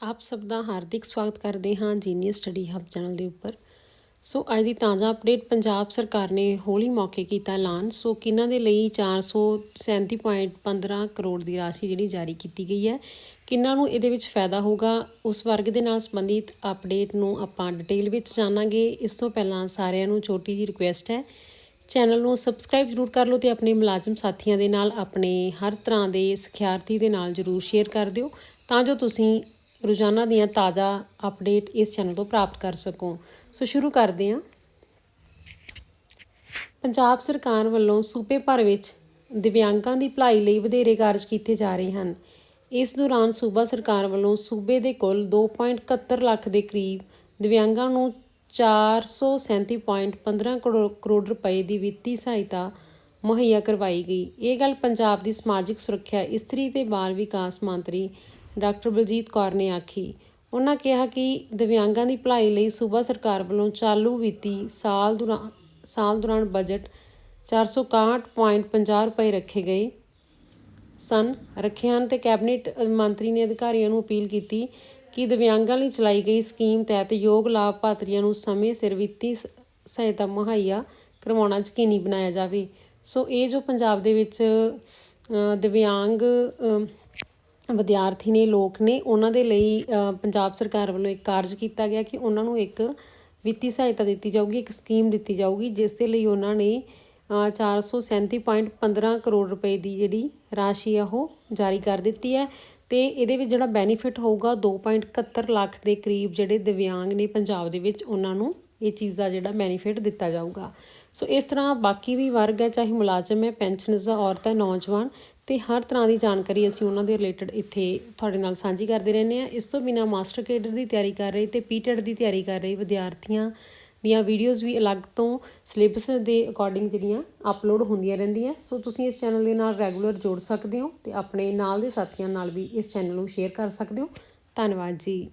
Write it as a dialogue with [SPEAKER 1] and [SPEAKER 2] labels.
[SPEAKER 1] ਆਪ ਸਭ ਦਾ ਹਾਰਦਿਕ ਸਵਾਗਤ ਕਰਦੇ ਹਾਂ ਜੀਨੀਅਸ ਸਟੱਡੀ ਹੱਬ ਚੈਨਲ ਦੇ ਉੱਪਰ। ਸੋ ਅੱਜ ਦੀ ਤਾਜ਼ਾ ਅਪਡੇਟ ਪੰਜਾਬ ਸਰਕਾਰ ਨੇ ਹੋਲੀ ਮੌਕੇ ਕੀਤਾ ਐਲਾਨ। ਸੋ ਕਿਹਨਾਂ ਦੇ ਲਈ 437.15 ਕਰੋੜ ਦੀ ਰਾਸ਼ੀ ਜਿਹੜੀ ਜਾਰੀ ਕੀਤੀ ਗਈ ਹੈ, ਕਿਹਨਾਂ ਨੂੰ ਇਹਦੇ ਵਿੱਚ ਫਾਇਦਾ ਹੋਊਗਾ, ਉਸ ਵਰਗ ਦੇ ਨਾਲ ਸੰਬੰਧਿਤ ਅਪਡੇਟ ਨੂੰ ਆਪਾਂ ਡਿਟੇਲ ਵਿੱਚ ਜਾਣਾਂਗੇ। ਇਸ ਤੋਂ ਪਹਿਲਾਂ ਸਾਰਿਆਂ ਨੂੰ ਛੋਟੀ ਜੀ ਰਿਕੁਐਸਟ ਹੈ, ਚੈਨਲ ਨੂੰ ਸਬਸਕ੍ਰਾਈਬ ਜ਼ਰੂਰ ਕਰ ਲਓ ਤੇ ਆਪਣੇ ਮੁਲਾਜ਼ਮ ਸਾਥੀਆਂ ਦੇ ਨਾਲ ਆਪਣੇ ਹਰ ਤਰ੍ਹਾਂ ਦੇ ਸਿਖਿਆਰਥੀ ਦੇ ਨਾਲ ਜ਼ਰੂਰ ਸ਼ੇਅਰ ਕਰ ਦਿਓ, ਤਾਂ ਜੋ ਤੁਸੀਂ ਰੋਜ਼ਾਨਾ ਦੀਆਂ ਤਾਜ਼ਾ ਅਪਡੇਟ ਇਸ ਚੈਨਲ ਤੋਂ ਪ੍ਰਾਪਤ ਕਰ ਸਕੋ। ਸੋ ਸ਼ੁਰੂ ਕਰਦੇ ਹਾਂ। ਪੰਜਾਬ ਸਰਕਾਰ ਵੱਲੋਂ ਸੂਬੇ ਭਰ ਵਿੱਚ ਦਿਵਿਆਂਗਾਂ ਦੀ ਭਲਾਈ ਲਈ ਵਧੇਰੇ ਕਾਰਜ ਕੀਤੇ ਜਾ ਰਹੇ ਹਨ। ਇਸ ਦੌਰਾਨ ਸੂਬਾ ਸਰਕਾਰ ਵੱਲੋਂ ਸੂਬੇ ਦੇ ਕੁੱਲ 2.71 ਲੱਖ ਦੇ ਕਰੀਬ ਦਿਵਿਆਂਗਾਂ ਨੂੰ 437.15 ਕਰੋ- ਕਰੋੜ ਰੁਪਏ ਦੀ ਵਿੱਤੀ ਸਹਾਇਤਾ ਮੁਹੱਈਆ ਕਰਵਾਈ ਗਈ। ਇਹ ਗੱਲ ਪੰਜਾਬ ਦੀ ਸਮਾਜਿਕ ਸੁਰੱਖਿਆ, ਇਸਤਰੀ ਤੇ ਬਾਲ ਵਿਕਾਸ ਮੰਤਰੀ ਡਾਕਟਰ ਬਲਜੀਤ ਕੌਰ ਨੇ ਆਖੀ। ਉਹਨਾਂ ਕਿਹਾ ਕਿ ਦਿਵਿਆਂਗਾਂ ਦੀ ਭਲਾਈ ਲਈ ਸੂਬਾ ਸਰਕਾਰ ਵੱਲੋਂ ਚਾਲੂ ਵਿੱਤੀ ਸਾਲ ਦੌਰਾਨ ਸਾਲ ਦੌਰਾਨ ਬਜਟ 461.50 ਰੁਪਏ ਰੱਖੇ ਗਏ ਸਨ। ਰੱਖੇ ਹਨ ਤੇ ਕੈਬਨਿਟ ਮੰਤਰੀ ਨੇ ਅਧਿਕਾਰੀਆਂ ਨੂੰ ਅਪੀਲ ਕੀਤੀ ਕਿ ਦਿਵਿਆਂਗਾਂ ਲਈ ਚਲਾਈ ਗਈ ਸਕੀਮ ਤਹਿਤ ਯੋਗ ਲਾਭਪਾਤਰੀਆਂ ਨੂੰ ਸਮੇਂ ਸਿਰ ਵਿੱਤੀ ਸ- ਸਹਾਇਤਾ ਮੁਹੱਈਆ ਕਰਵਾਉਣਾ ਯਕੀਨੀ ਬਣਾਇਆ ਜਾਵੇ। ਸੋ ਇਹ ਜੋ ਪੰਜਾਬ ਦੇ ਵਿੱਚ ਦਿਵਿਆਂਗ ਵਿਦਿਆਰਥੀ ਨੇ ਲੋਕ ਨੇ ਉਹਨਾਂ ਦੇ ਲਈ ਪੰਜਾਬ ਸਰਕਾਰ ਵੱਲੋਂ ਇੱਕ ਕਾਰਜ ਕੀਤਾ ਗਿਆ ਕਿ ਉਹਨਾਂ ਨੂੰ ਇੱਕ ਵਿੱਤੀ ਸਹਾਇਤਾ ਦਿੱਤੀ ਜਾਊਗੀ ਇੱਕ ਸਕੀਮ ਦਿੱਤੀ ਜਾਊਗੀ ਜਿਸ ਦੇ ਲਈ ਉਹਨਾਂ ਨੇ ਅ, 437.15 ਕਰੋੜ ਰੁਪਏ ਦੀ ਜਿਹੜੀ ਰਾਸ਼ੀ ਆ ਉਹ ਜਾਰੀ ਕਰ ਦਿੱਤੀ ਹੈ। ਤੇ ਇਹਦੇ ਵਿੱਚ ਜਿਹੜਾ ਬੈਨੀਫਿਟ ਹੋਊਗਾ 2.71 ਲੱਖ ਦੇ ਕਰੀਬ ਜਿਹੜੇ ਦਿਵਿਆਂਗ ਨੇ ਪੰਜਾਬ ਦੇ ਵਿੱਚ ਉਹਨਾਂ ਨੂੰ ਇਹ ਚੀਜ਼ ਦਾ ਜਿਹੜਾ ਬੈਨੀਫਿਟ ਦਿੱਤਾ ਜਾਊਗਾ। ਸੋ ਇਸ ਤਰ੍ਹਾਂ ਬਾਕੀ ਵੀ ਵਰਗ ਹੈ, ਚਾਹੇ ਮੁਲਾਜ਼ਮ ਹੈ ਪੈਨਸ਼ਨਰਸ ਔਰਤ ਹੈ, ਨੌਜਵਾਨ, ਤੇ ਹਰ ਤਰ੍ਹਾਂ ਦੀ ਜਾਣਕਾਰੀ ਅਸੀਂ ਉਹਨਾਂ ਦੇ ਰਿਲੇਟਡ ਇੱਥੇ ਤੁਹਾਡੇ ਨਾਲ ਸਾਂਝੀ ਕਰਦੇ ਰਹਿੰਦੇ ਆ ਇਸ ਤੋਂ ਬਿਨਾ ਮਾਸਟਰ ਕੇਡਰ ਦੀ ਤਿਆਰੀ ਕਰ ਰਹੇ ਤੇ ਪੀਟੈਟ ਦੀ ਤਿਆਰੀ ਕਰ ਰਹੇ ਵਿਦਿਆਰਥੀਆਂ ਦੀਆਂ ਵੀਡੀਓਜ਼ ਵੀ ਅਲੱਗ ਤੋਂ ਸਿਲੇਬਸ ਦੇ ਅਕੋਰਡਿੰਗ ਜਿਹੜੀਆਂ ਅਪਲੋਡ ਹੁੰਦੀਆਂ ਰਹਿੰਦੀਆਂ। ਸੋ ਤੁਸੀਂ ਇਸ ਚੈਨਲ ਦੇ ਨਾਲ ਰੈਗੂਲਰ ਜੋੜ ਸਕਦੇ ਹੋ ਤੇ ਆਪਣੇ ਨਾਲ ਦੇ ਸਾਥੀਆਂ ਨਾਲ ਵੀ ਇਸ ਚੈਨਲ ਨੂੰ ਸ਼ੇਅਰ ਕਰ ਸਕਦੇ ਹੋ। ਧੰਨਵਾਦ ਜੀ।